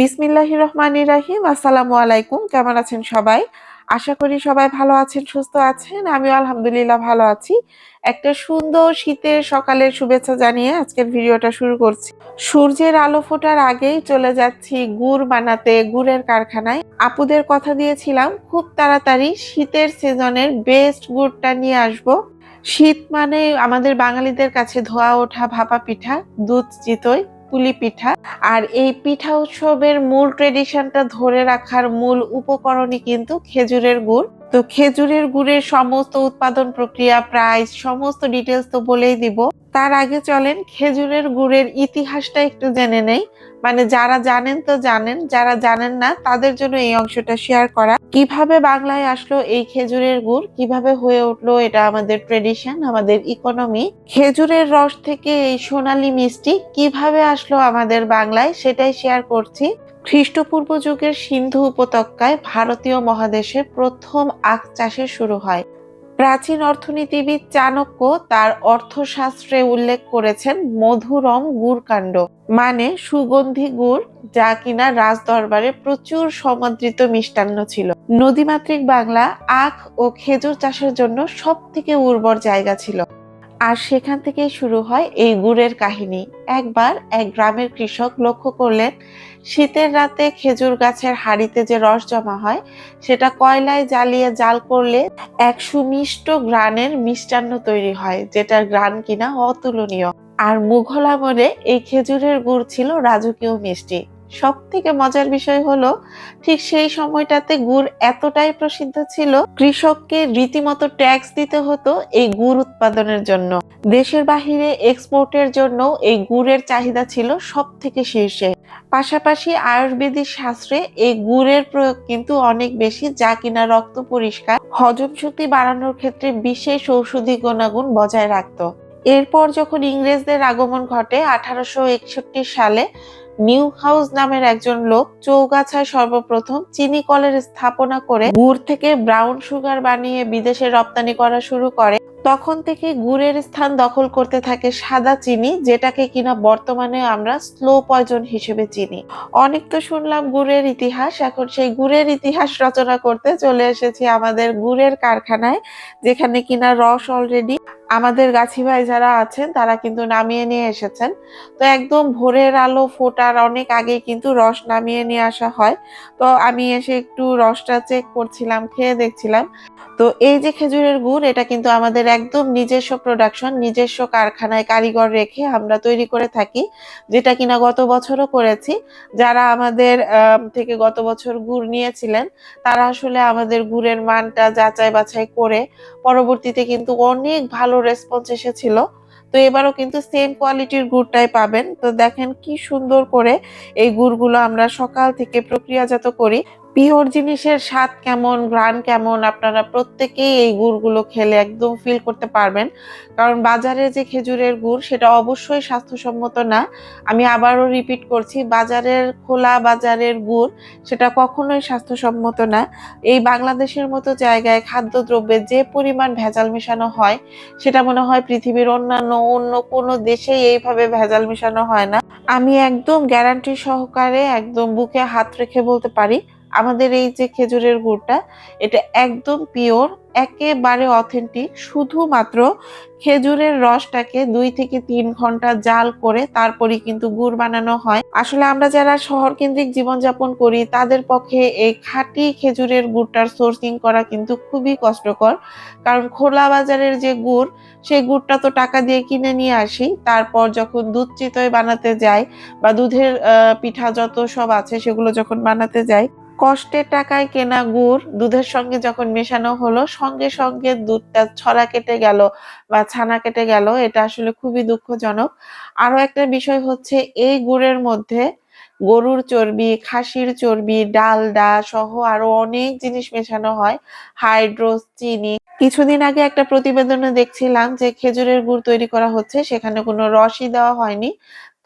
বিসমিল্লাহ রহমানি রাহিম আসসালামু আলাইকুম, কেমন আছেন সবাই? আশা করি সবাই ভালো আছেন, সুস্থ আছেন, আমিও আলহামদুলিল্লাহ ভালো আছি। একটা সুন্দর শীতের সকালের শুভেচ্ছা জানিয়ে আজকের ভিডিওটা শুরু করছি। সূর্যের আলো ফোটার আগেই চলে যাচ্ছি গুড় বানাতে, গুড়ের কারখানায়। আপুদের কথা দিয়েছিলাম, খুব তাড়াতাড়ি শীতের সিজনের বেস্ট গুড়টা নিয়ে আসব। শীত মানে আমাদের বাঙালিদের কাছে ধোয়া ওঠা, ভাপা পিঠা, দুধ, চিতই। পুলি পিঠা। আর এই পিঠা উৎসবের মূল ট্রেডিশনটা ধরে রাখার মূল উপকরণই কিন্তু খেজুরের গুড়। তো খেজুরের গুড়ের সমস্ত উৎপাদন প্রক্রিয়া প্রাইস সমস্ত ডিটেলস তো বলেই দিব। তার আগে চলেন খেজুরের গুড়ের ইতিহাসটা একটু জেনে নেই। মানে যারা জানেন তো জানেন, যারা জানেন না তাদের জন্য এই অংশটা শেয়ার করা। কীভাবে বাংলায় আসলো এই খেজুরের গুড়? কীভাবে হয়ে উঠল এটা আমাদের ট্রেডিশন আমাদের ইকোনমি খেজুরের রস থেকে এই সোনালি মিষ্টি কীভাবে আসলো আমাদের বাংলায়? সেটাই শেয়ার করছি। খ্রিস্টপূর্ব যুগের সিন্ধু উপত্যকায় ভারতীয় মহাদেশে প্রথম আখ চাষে শুরু হয়। প্রাচীন অর্থনীতিবিদ চাণক্য তার অর্থশাস্ত্রে উল্লেখ করেছেন মধুরম গুড়কাণ্ড মানে সুগন্ধি গুড় যা কিনা রাজদরবারে প্রচুর সমাদৃত মিষ্টান্ন ছিল। নদীমাতৃক বাংলা আখ ও খেজুর চাষের জন্য সব থেকে উর্বর জায়গা ছিল। আর সেখান থেকেই শুরু হয় এই গুড়ের কাহিনী। একবার এক গ্রামের কৃষক লক্ষ্য করলেন শীতের রাতে খেজুর গাছের হাড়িতে যে রস জমা হয়, সেটা কয়লায় জ্বালিয়ে জাল করলে এক সুমিষ্ট গ্রানের মিষ্টান্ন তৈরি হয়, যেটার গ্রান কিনা অতুলনীয়। আর মুঘল আমলে এই খেজুরের গুড় ছিল রাজকীয় মিষ্টি। সব থেকে মজার বিষয় হলো, ঠিক সেই সময়টাতে গুড় এতটাই প্রসিদ্ধ ছিল, কৃষককে রীতিমতো ট্যাক্স দিতে হতো এই গুড় উৎপাদনের জন্য। দেশের বাহিরে এক্সপোর্টের জন্য এই গুড়ের চাহিদা ছিল সব থেকে শীর্ষে। পাশাপাশি আয়ুর্বেদিক শাস্ত্রে এই গুড়ের প্রয়োগ কিন্তু অনেক বেশি, যা কিনা রক্ত পরিষ্কার, হজম শক্তি বাড়ানোর ক্ষেত্রে বিশেষ ঔষধি গুণাগুণ বজায় রাখত। এরপর যখন ইংরেজদের আগমন ঘটে, আঠারোশো একষট্টি সালে নিউ হাউস নামের একজন লোক চৌগাছায় সর্বপ্রথম চিনি কলের স্থাপনা করে গুড় থেকে ব্রাউন সুগার বানিয়ে বিদেশে রপ্তানি করা শুরু করে। তখন থেকে গুড়ের স্থান দখল করতে থাকে সাদা চিনি, যেটাকে কিনা বর্তমানে আমরা স্লো পয়জন হিসেবে চিনি। অনেক তো শুনলাম গুড়ের ইতিহাস, এখন সেই গুড়ের ইতিহাস রচনা করতে চলে এসেছি আমাদের গুড়ের কারখানায়, যেখানে কিনা রস অলরেডি আমাদের গাছি ভাই যারা আছেন, তারা কিন্তু নামিয়ে নিয়ে এসেছেন। তো একদম ভোরের আলো ফোটার অনেক আগে কিন্তু রস নামিয়ে নিয়ে আসা হয়। তো আমি এসে একটু রসটা চেক করছিলাম, খেয়ে দেখছিলাম। তো এই যে খেজুরের গুড়, এটা কিন্তু আমাদের একদম নিজস্ব প্রোডাকশন নিজস্ব কারখানায় কারিগর রেখে আমরা তৈরি করে থাকি, যেটা কিনা গত বছরও করেছি। যারা আমাদের থেকে গত বছর গুড় নিয়েছিলেন, তারা আসলে আমাদের গুড়ের মানটা যাচাই বাছাই করে পরবর্তীতে কিন্তু অনেক ভালো রেসপন্স এসেছিল। তো এবারও কিন্তু সেম কোয়ালিটির গুড়টাই পাবেন। তো দেখেন কি সুন্দর করে এই গুড়গুলো আমরা সকাল থেকে প্রক্রিয়াজাত করি। পিওর জিনিসের স্বাদ কেমন গ্রান কেমন, আপনারা প্রত্যেকেই এই গুড়গুলো খেলে একদম ফিল করতে পারবেন। কারণ বাজারে যে খেজুরের গুড়, সেটা অবশ্যই স্বাস্থ্যসম্মত না। আমি আবারও রিপিট করছি, বাজারের খোলা বাজারের গুড়, সেটা কখনোই স্বাস্থ্যসম্মত না। এই বাংলাদেশের মতো জায়গায় খাদ্যদ্রব্যে যে পরিমাণ ভেজাল মেশানো হয়, সেটা মনে হয় পৃথিবীর অন্যান্য, অন্য কোনো দেশেই এইভাবে ভেজাল মেশানো হয় না। আমি একদম গ্যারান্টি সহকারে, একদম বুকে হাত রেখে বলতে পারি আমাদের এই যে খেজুরের গুড়টা, এটা একদম পিওর একেবারে অথেন্টিক শুধুমাত্র খেজুরের রসটাকে দুই থেকে তিন ঘণ্টা জাল করে তারপরে কিন্তু গুড় বানানো হয়। আসলে আমরা যারা শহর কেন্দ্রিক জীবনযাপন করি, তাদের পক্ষে এই খাঁটি খেজুরের গুড়টার সোর্সিং করা কিন্তু খুবই কষ্টকর। কারণ খোলা বাজারের যে গুড়, সেই গুড়টা তো টাকা দিয়ে কিনে নিয়ে আসি। তারপর যখন দুধ চিতই বানাতে যাই বা দুধের পিঠা যত সব আছে, সেগুলো যখন বানাতে যাই কষ্টের টাকায় কেনা গুড় দুধের সঙ্গে যখন মেশানো হলো, সঙ্গে সঙ্গে দুধটা ছড়া কেটে গেল বা ছানা কেটে গেল, এটা আসলে খুবই দুঃখজনক। আরও একটা বিষয় হচ্ছে, এই গুড়ের মধ্যে গরুর চর্বি, খাসির চর্বি ডালডা সহ আরও অনেক জিনিস মেশানো হয়। হাইড্রোস, চিনি। কিছুদিন আগে একটা প্রতিবেদনে দেখছিলাম যে খেজুরের গুড় তৈরি করা হচ্ছে, সেখানে কোনো রসই দেওয়া হয়নি।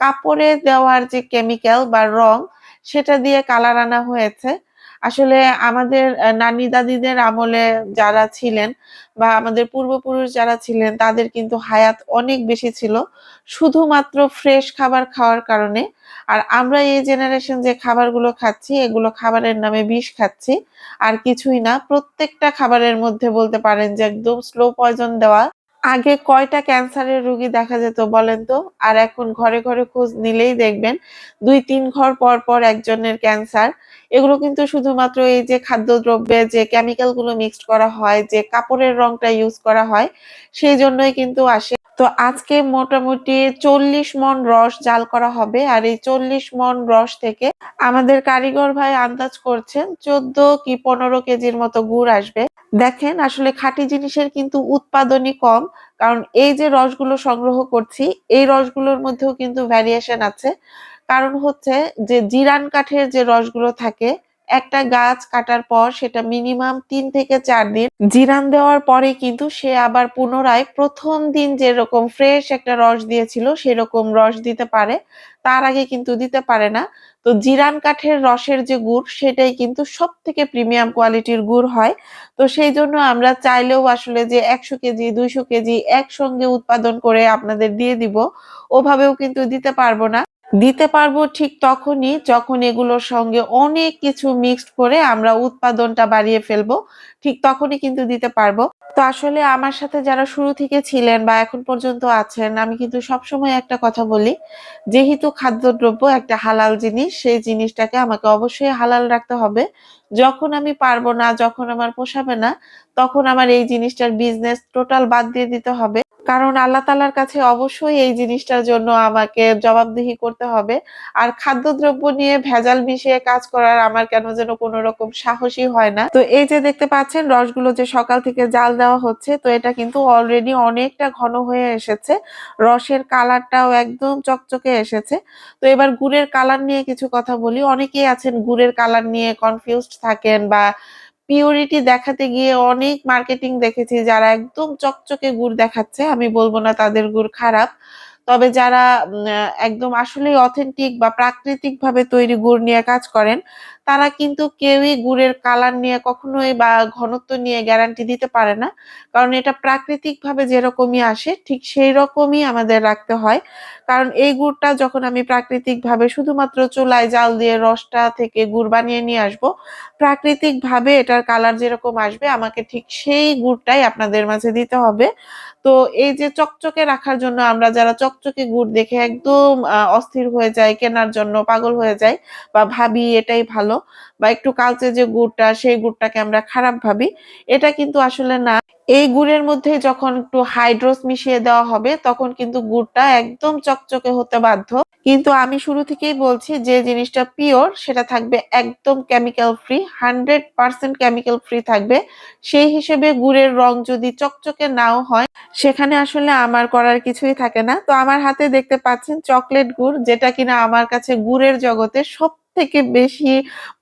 কাপড়ে দেওয়ার যে কেমিক্যাল বা রং সেটা দিয়ে কালার আনা হয়েছে আসলে আমাদের নানি দাদিদের আমলে যারা ছিলেন বা আমাদের পূর্বপুরুষ যারা ছিলেন, তাদের কিন্তু হায়াত অনেক বেশি ছিল। শুধুমাত্র ফ্রেশ খাবার খাওয়ার কারণে। আর আমরা এই জেনারেশন যে খাবারগুলো খাচ্ছি, এগুলো খাবারের নামে বিষ খাচ্ছি। আর কিছুই না। প্রত্যেকটা খাবারের মধ্যে বলতে পারেন যে একদম স্লো পয়জন দেওয়া। আগে কয়টা ক্যান্সারের রোগী দেখা যেত বলেন তো? আর এখন ঘরে, ঘরে খোঁজ নিলেই দেখবেন ২-৩ ঘর পর, পর একজনের ক্যান্সার। এগুলো কিন্তু শুধুমাত্র এই যে খাদ্যদ্রব্যে যে কেমিক্যালগুলো মিক্সড করা হয়, যে কাপড়ের রংটা ইউজ করা হয়, সেই জন্যই কিন্তু আসে। তো আজকে মোটামুটি চল্লিশ মন রস জাল করা হবে। আর এই চল্লিশ মন রস থেকে আমাদের কারিগর ভাই আন্দাজ করছেন ১৪ কি ১৫ কেজির মতো গুড় আসবে। দেখেন আসলে খাঁটি জিনিসের কিন্তু উৎপাদনই কম। কারণ এই যে রসগুলো সংগ্রহ করছি, এই রসগুলোর মধ্যেও কিন্তু ভ্যারিয়েশন আছে। কারণ হচ্ছে যে জিরান কাঠের যে রসগুলো থাকে, একটা গাছ কাটার পর সেটা মিনিমাম তিন থেকে চার দিন জিরান দেওয়ার পরে কিন্তু সে আবার পুনরায় প্রথম দিন যেরকম ফ্রেশ একটা রস দিয়েছিল সেরকম রস দিতে পারে। তার আগে কিন্তু দিতে পারে না। তো জিরান কাঠের রসের যে গুড় সেটাই কিন্তু সব থেকে প্রিমিয়াম কোয়ালিটির গুড় হয়। তো সেই জন্য আমরা চাইলেও আসলে যে ১০০ কেজি, ২০০ কেজি একসঙ্গে উৎপাদন করে আপনাদের দিয়ে দিব, ওভাবেও কিন্তু দিতে পারব না। দিতে পারব ঠিক তখনই যখন এগুলোর সঙ্গে অনেক কিছু মিক্সড করে আমরা উৎপাদনটা বাড়িয়ে ফেলব। ঠিক তখনই কিন্তু দিতে পারব। তো আসলে আমার সাথে যারা শুরু থেকে ছিলেন বা এখন পর্যন্ত আছেন, আমি কিন্তু সবসময় একটা কথা বলি, যেহেতু খাদ্যদ্রব্য একটা হালাল জিনিস, সেই জিনিসটাকে আমাকে অবশ্যই হালাল রাখতে হবে। যখন আমি পারব না, যখন আমার পোষাবে না, তখন আমার এই জিনিসটার বিজনেস টোটাল বাদ দিয়ে দিতে হবে। কারণ আল্লাহ তাআলার কাছে অবশ্যই এই জিনিসটার জন্য আমাকে জবাবদিহি করতে হবে। আর খাদ্যদ্রব্য নিয়ে ভেজাল মিশিয়ে কাজ করার আমার কেন যেন কোন রকম সাহসই হয় না। তো এই যে দেখতে পাচ্ছেন রসগুলো যে সকাল থেকে জাল দেওয়া হচ্ছে, তো এটা কিন্তু অলরেডি অনেকটা ঘন হয়ে এসেছে। রসের কালারটাও একদম চকচকে এসেছে। তো এবার গুড়ের কালার নিয়ে কিছু কথা বলি। অনেকেই আছেন গুড়ের কালার নিয়ে কনফিউজড থাকেন বা পিউরিটি দেখাতে গিয়ে অনেক মার্কেটিং দেখেছি যারা একদম চকচকে গুড় দেখাচ্ছে। আমি বলব না তাদের গুড় খারাপ। তবে যারা একদম আসলেই অথেন্টিক বা প্রাকৃতিকভাবে তৈরি গুড় নিয়ে কাজ করেন, তারা কিন্তু কেউই গুড়ের কালার নিয়ে কখনোই বা ঘনত্ব নিয়ে গ্যারান্টি দিতে পারে না। কারণ এটা প্রাকৃতিকভাবে যেরকমই আসে ঠিক সেই রকমই আমাদের রাখতে হয়। কারণ এই গুড়টা যখন আমি প্রাকৃতিকভাবে শুধুমাত্র চুলায় জাল দিয়ে রসটা থেকে গুড় বানিয়ে নিয়ে আসব, প্রাকৃতিকভাবে এটার কালার যেরকম আসবে আমাকে ঠিক সেই গুড়টাই আপনাদের মাঝে দিতে হবে। তো এই যে চকচকে রাখার জন্য আমরা যারা চকচকে গুড় দেখে একদম অস্থির হয়ে যায় কেনার জন্য পাগল হয়ে যায় বা ভাবি এটাই ভালো বা একটু কালচে যে গুড়টা সেই গুড়টাকে আমরা খারাপ ভাবি। এটা কিন্তু আসলে না। এই গুড়ের মধ্যে যখন একটু হাইড্রোস মিশিয়ে দেওয়া হবে তখন কিন্তু গুড়টা একদম চকচকে হতে বাধ্য। কিন্তু আমি শুরু থেকেই বলছি যে জিনিসটা পিওর সেটা থাকবে একদম কেমিক্যাল ফ্রি, 100% কেমিক্যাল ফ্রি থাকবে। সেই হিসেবে গুড়ের রং যদি চকচকে নাও হয়, সেখানে আসলে আমার করার কিছুই থাকে না। তো আমার হাতে দেখতে পাচ্ছেন চকলেট গুড় যেটা কিনা আমার কাছে গুড়ের জগতে সব থেকে বেশি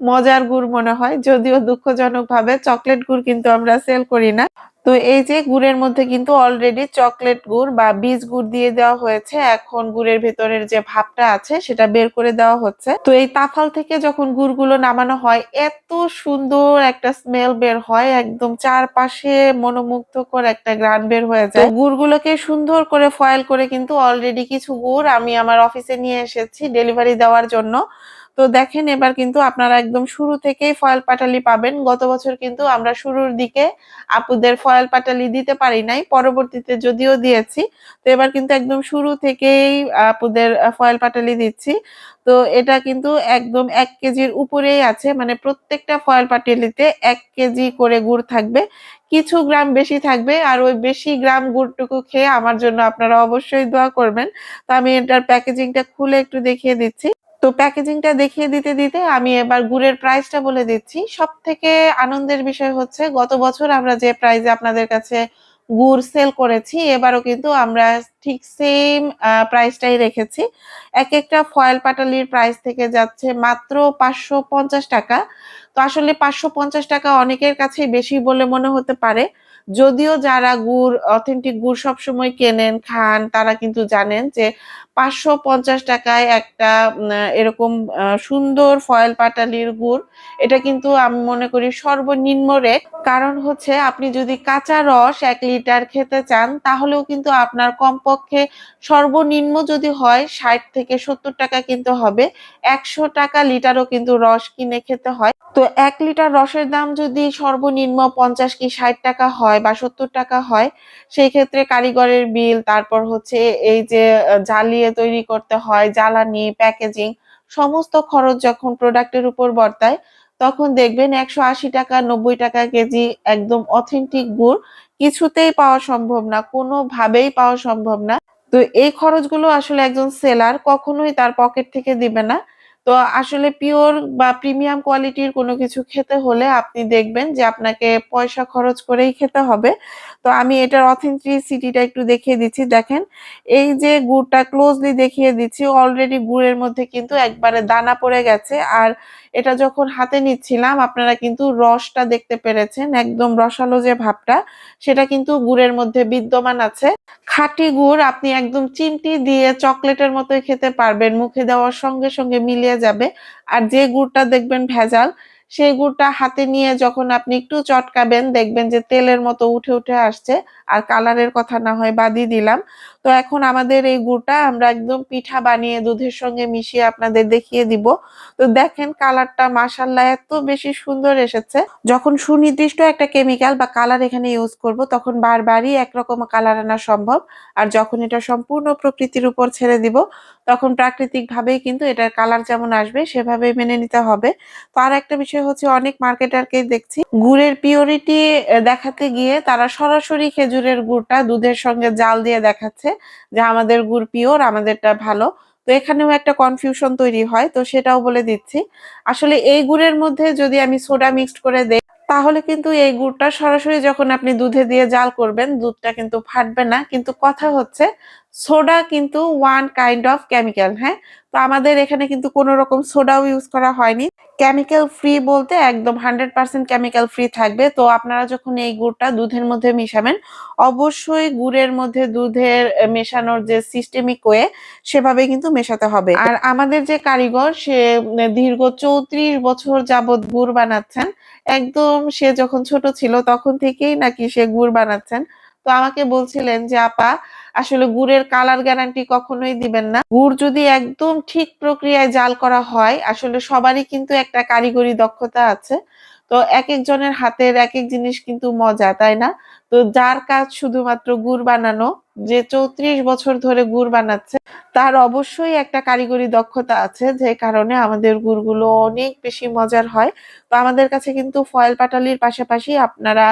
মজার গুড় মনে হয়। যদিও দুঃখজনক ভাবে চকলেট গুড় কিন্তু আমরা সেল করি না। তো এই যে গুড়ের মধ্যে কিন্তু অলরেডি চকলেট গুড় বা বীজ গুড় দিয়ে দেওয়া হয়েছে। এখন গুড়ের ভেতরের যে ভাবটা আছে, সেটা বের করে দেওয়া হচ্ছে। তো এই তাফাল থেকে যখন গুড়গুলো নামানো হয়, এত সুন্দর একটা স্মেল বের হয়, একদম চারপাশে মনোমুগ্ধকর একটা ঘ্রাণ বের হয়ে যায়। গুড়গুলোকে সুন্দর করে ফয়েল করে কিন্তু অলরেডি কিছু গুড় আমি আমার অফিসে নিয়ে এসেছি ডেলিভারি দেওয়ার জন্য। তো দেখেন, এবার কিন্তু আপনারা একদম শুরু থেকেই ফয়েল পাটালি পাবেন। গত বছর কিন্তু আমরা শুরুর দিকে আপুদের ফয়েল পাটালি দিতে পারি নাই। পরবর্তীতে যদিও দিয়েছি। তো এবার কিন্তু একদম শুরু থেকেই আপুদের ফয়েল পাটালি দিচ্ছি। তো এটা কিন্তু একদম এক কেজির উপরেই আছে। মানে প্রত্যেকটা ফয়েল পাটালিতে এক কেজি করে গুড় থাকবে। কিছু গ্রাম বেশি থাকবে। আর ওই বেশি গ্রাম গুড়টুকু খেয়ে আমার জন্য আপনারা অবশ্যই দোয়া করবেন। তো আমি এটার প্যাকেজিংটা খুলে একটু দেখিয়ে দিচ্ছি। তো প্যাকেজিংটা দেখিয়ে দিতে, দিতে আমি এবার গুড়ের প্রাইসটা বলে দিচ্ছি। সব থেকে আনন্দের বিষয় হচ্ছে গত বছর আমরা যে প্রাইসে আপনাদের কাছে গুড় সেল করেছি, এবারও কিন্তু আমরা ঠিক সেম প্রাইসটাই রেখেছি। এক একটা ফয়েল পাটালির প্রাইস থেকে যাচ্ছে মাত্র ৳৫৫০ তো আসলে ৳৫৫০ অনেকের কাছেই বেশি বলে মনে হতে পারে। যদিও যারা গুড় অথেন্টিক গুড় সবসময় কেনেন, খান, তারা কিন্তু জানেন যে পাঁচশো পঞ্চাশ টাকায় একটা এরকম সুন্দর ফয়েল পাটালির গুড়। এটা কিন্তু আমি মনে করি সর্বনিম্ন রেট কারণ হচ্ছে আপনি যদি কাঁচা রস এক লিটার খেতে চান, তাহলেও কিন্তু আপনার কমপক্ষে সর্বনিম্ন যদি হয় ষাট থেকে সত্তর টাকা কিন্তু হবে। একশো টাকা লিটারও কিন্তু রস কিনে খেতে হয়। তো এক লিটার রসের দাম যদি সর্বনিম্ন পঞ্চাশ কি ষাট টাকা হয় বা সত্তর টাকা হয়, সেই ক্ষেত্রে কারিগরের বিল, তারপর হচ্ছে এই যে জ্বালিয়ে তৈরি করতে হয়, জ্বালানি প্যাকেজিং সমস্ত খরচ যখন প্রোডাক্টের উপর বর্তায়, তখন দেখবেন একশো আশি টাকা, নব্বই টাকা কেজি একদম অথেন্টিক গুড় কিছুতেই পাওয়া সম্ভব না, কোনোভাবেই পাওয়া সম্ভব না। তো এই খরচগুলো আসলে একজন সেলার কখনোই তার পকেট থেকে দিবে না। তো আসলে পিওর বা প্রিমিয়াম কোয়ালিটির কোনো কিছু খেতে হলে আপনি দেখবেন যে আপনাকে পয়সা খরচ করেই খেতে হবে। তো আমি এটার অথেন্টিসিটিটা একটু দেখিয়ে দিচ্ছি। দেখেন, এই যে গুড়টা ক্লোজলি দেখিয়ে দিচ্ছি অলরেডি গুড়ের মধ্যে কিন্তু একবারে দানা পড়ে গেছে। আর এটা যখন হাতে নিচ্ছিলাম, আপনারা কিন্তু রসটা দেখতে পেরেছেন, একদম রসালো যে ভাবটা, সেটা কিন্তু গুড়ের মধ্যে বিদ্যমান আছে। খাঁটি গুড় আপনি একদম চিমটি দিয়ে চকলেটের মতোই খেতে পারবেন, মুখে দেওয়ার সঙ্গে সঙ্গে মিলিয়ে যাবে। আর যে গুড়টা দেখবেন ভেজাল সেই গুড়টা হাতে নিয়ে যখন আপনি একটু চটকাবেন, দেখবেন যে তেলের মতো উঠে উঠে আসছে। আর কালারের কথা না হয় বাদই দিলাম। তো এখন আমাদের এই গুড়টা আমরা একদম পিঠা বানিয়ে দুধের সঙ্গে মিশিয়ে আপনাদের দেখিয়ে দিব। তো দেখেন কালারটা মাসাল্লাহ এত বেশি সুন্দর এসেছে। যখন সুনির্দিষ্ট একটা কেমিক্যাল বা কালার এখানে ইউজ করব, তখন বারবারই একরকম কালার আনা সম্ভব। আর যখন এটা সম্পূর্ণ প্রকৃতির উপর ছেড়ে দিব, তখন প্রাকৃতিক ভাবেই কিন্তু এটার কালার যেমন আসবে, সেভাবেই মেনে নিতে হবে। তো আর একটা বিষয় হচ্ছে অনেক মার্কেটারকে দেখছি। গুড়ের পিওরিটি দেখাতে গিয়ে তারা সরাসরি খেজুরের গুড়টা দুধের সঙ্গে জাল দিয়ে দেখাচ্ছে যে আমাদের গুড় পিওর, আমাদেরটা ভালো। তো এখানেও একটা কনফিউশন তৈরি হয়, তো সেটাও বলে দিচ্ছি। আসলে এই গুড়ের মধ্যে যদি আমি সোডা মিক্সড করে দেই, তাহলে কিন্তু এই গুড়টা সরাসরি যখন আপনি দুধে দিয়ে জাল করবেন, দুধটা কিন্তু ফাটবে না। কিন্তু কথা হচ্ছে সোডা কিন্তু ওয়ান কাইন্ড অফ কেমিক্যাল হ্যাঁ? তো আমাদের এখানে কিন্তু কোনো রকম সোডাও ইউজ করা হয়নি। কেমিক্যাল ফ্রি বলতে একদম হান্ড্রেড পার্সেন্ট কেমিক্যাল ফ্রি থাকবে। তো আপনারা যখন এই গুড়টা দুধের মধ্যে মিশাবেন, অবশ্যই গুড়ের মধ্যে দুধের মেশানোর যে সিস্টেমিক ওয়ে সেভাবে কিন্তু মেশাতে হবে। আর আমাদের যে কারিগর, সে দীর্ঘ চৌত্রিশ বছর যাবৎ গুড় বানাচ্ছেন। একদম সে যখন ছোট ছিল, তখন থেকেই নাকি সে গুড় বানাচ্ছেন। তো আমাকে বলছিলেন যে, আপা, আসলে গুড়ের কালার গ্যারান্টি কখনোই দিবেন না। গুড় যদি একদম ঠিক প্রক্রিয়ায় জাল করা হয়, আসলে সবারই কিন্তু একটা কারিগরি দক্ষতা আছে। তো এক একজনের হাতের এক এক জিনিস কিন্তু মজা, তাই না? তো যার কাজ শুধুমাত্র গুড় বানানো, যে চৌত্রিশ বছর ধরে গুড় বানাচ্ছে, তার অবশ্যই একটা কারিগরি দক্ষতা আছে, যে কারণে আমাদের গুড়গুলো অনেক বেশি মজার হয়। তো আমাদের কাছে কিন্তু ফয়েল পাটালির পাশাপাশি আপনারা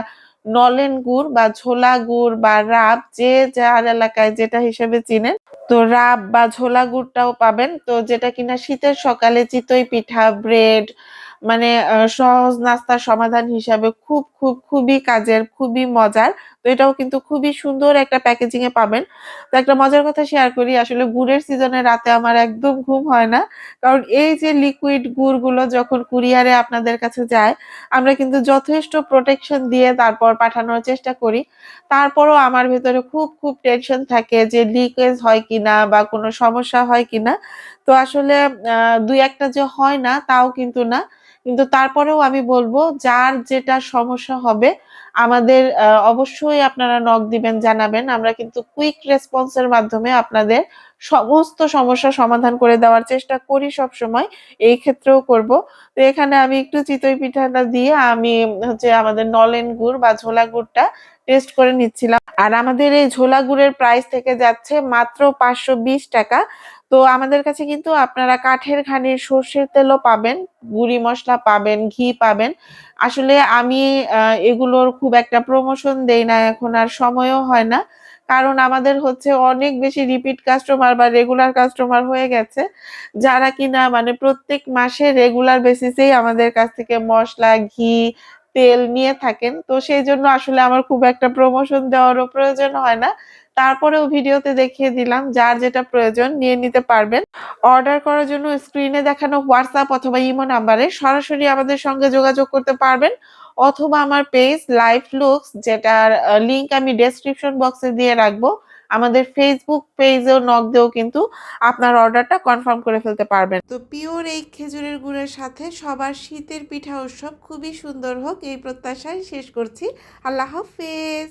নলেন গুড় বা ঝোলা গুড় বা রাব, যে যার এলাকায় যেটা হিসেবে চিনেন। তো রাব বা ঝোলা গুড়টাও পাবেন। তো যেটা কিনা শীতের সকালে চিতই পিঠা, ব্রেড মানে সহজ নাস্তার সমাধান হিসাবে খুব খুব, খুবই কাজের, খুবই মজার। তো এটাও কিন্তু খুবই সুন্দর একটা প্যাকেজিং এ পাবেন। তো একটা মজার কথা শেয়ার করি, আসলে গুড়ের সিজনে রাতে আমার একদম ঘুম হয় না। কারণ এই যে লিকুইড গুড়গুলো যখন কুরিয়ারে আপনাদের কাছে যায়, আমরা কিন্তু যথেষ্ট প্রোটেকশন দিয়ে তারপর পাঠানোর চেষ্টা করি। তারপরও আমার ভেতরে খুব খুব টেনশন থাকে যে লিকেজ হয় কিনা বা কোনো সমস্যা হয় কিনা। তো আসলে দুই একটা যে হয় না, তাও কিন্তু না। কিন্তু তারপরেও আমি বলব, যার যেটা সমস্যা হবে, আমাদের অবশ্যই আপনারা নক দিবেন, জানাবেন। আমরা কিন্তু কুইক রেসপন্সের মাধ্যমে আপনাদের সমস্ত সমস্যা সমাধান করে দেওয়ার চেষ্টা করি সব সময় এই ক্ষেত্রেও করব। তো এখানে আমি একটু চিতই পিঠাটা দিয়ে আমি হচ্ছে আমাদের নলেন গুড় বা ঝোলা গুড়টা টেস্ট করে নিচ্ছিলাম। আর আমাদের এই ঝোলা গুড়ের প্রাইস থেকে যাচ্ছে মাত্র পাঁচশো বিশ টাকা। তো আমাদের কাছে কিন্তু আপনারা কাঠের ঘানির সর্ষের তেলও পাবেন, গুড়ি মশলা পাবেন, ঘি পাবেন। আসলে আমি এগুলোর খুব একটা প্রমোশন দেই না, এখন আর সময়ও হয় না। কারণ আমাদের হচ্ছে অনেক বেশি রিপিট কাস্টমার বা রেগুলার কাস্টমার হয়ে গেছে, যারা কিনা মানে প্রত্যেক মাসে রেগুলার বেসিসেই আমাদের কাছ থেকে মশলা, ঘি, তেল নিয়ে থাকেন। তো সেই জন্য আসলে আমার খুব একটা প্রমোশন দেওয়ারও প্রয়োজন হয় না। তারপরেও ভিডিওতে দেখিয়ে দিলাম, যার যেটা প্রয়োজন নিয়ে নিতে পারবেন। অর্ডার করার জন্য স্ক্রিনে দেখানো হোয়াটসঅ্যাপ অথবা ইমো নাম্বারে সরাসরি আমাদের সঙ্গে যোগাযোগ করতে পারবেন। অথবা আমার পেজ লাইফ লুকস যেটার লিংক আমি ডেসক্রিপশন বক্সে দিয়ে রাখব, আমাদের ফেসবুক পেজেও নক দিয়েও কিন্তু আপনার অর্ডারটা কনফার্ম করে ফেলতে পারবেন। তো পিওর এই খেজুরের গুড়ের সাথে সবার শীতের পিঠা উৎসব খুবই সুন্দর হোক, এই প্রত্যাশায় শেষ করছি। আল্লাহ হাফেজ!